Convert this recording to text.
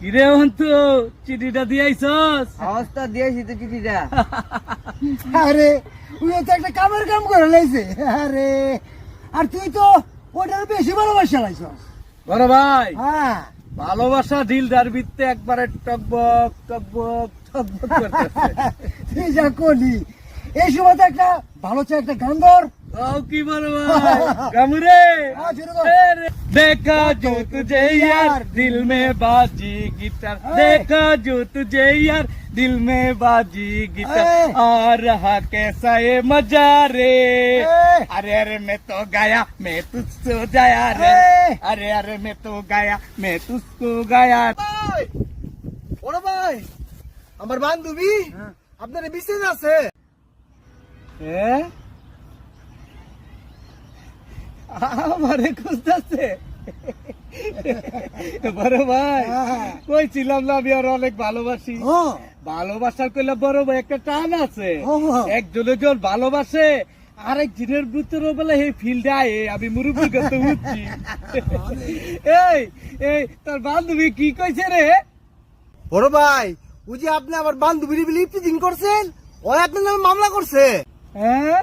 কিরে অন্তু চিঠিটা দিয়েছস অবস্থা দিয়েছি তো চিঠিটা। আরে উনি তো একটা কামের কাম করে লাইছে। আরে আর তুই তো ওটার বেশি ভালোবাসা লাইছস। বড় ভাই হ্যাঁ। ভালোবাসা ঢিলদার ভিত্তে একবারে টকবক টকবক টকবক করতেছে। তুই যা করলি এই সময় তো একটা ভালো চা একটা গান ধর। ও কি বড় ভাই গামুরে हाँ, शुरू कर। तेरे- देखा जो तुझे यार दिल में बाजी गिटार देखा जो तुझे यार दिल में बाजी गिटार ए। आ रहा कैसा ये मजा रे ए। अरे अरे मैं तो गाया मैं तुझको जाया रे ए। अरे अरे मैं तो गाया मैं तुझको गाया ওরে ভাই আমার বান্ধবী আপনার বিশেষ আছে হ্যাঁ আমারে খুঁজতেছে। বড় ভাই হ্যাঁ। কইছিলাম না আমি আর অনেক ভালোবাসি। ভালোবাসার কইলে বড় ভাই একটা টান আছে। একজনে জন ভালোবাসে আরেক দিনের ভিতরে বলে এই ফিল্ডে আয়ে আমি মুরব্বী করতে বুঝছি এই এই তোর বান্ধবী কি কইছে রে? বড় ভাই ওই যে আপনি আমার বান্ধবীর বিলি দিন করছেন ও আপনার নামে মামলা করছে। হ্যাঁ?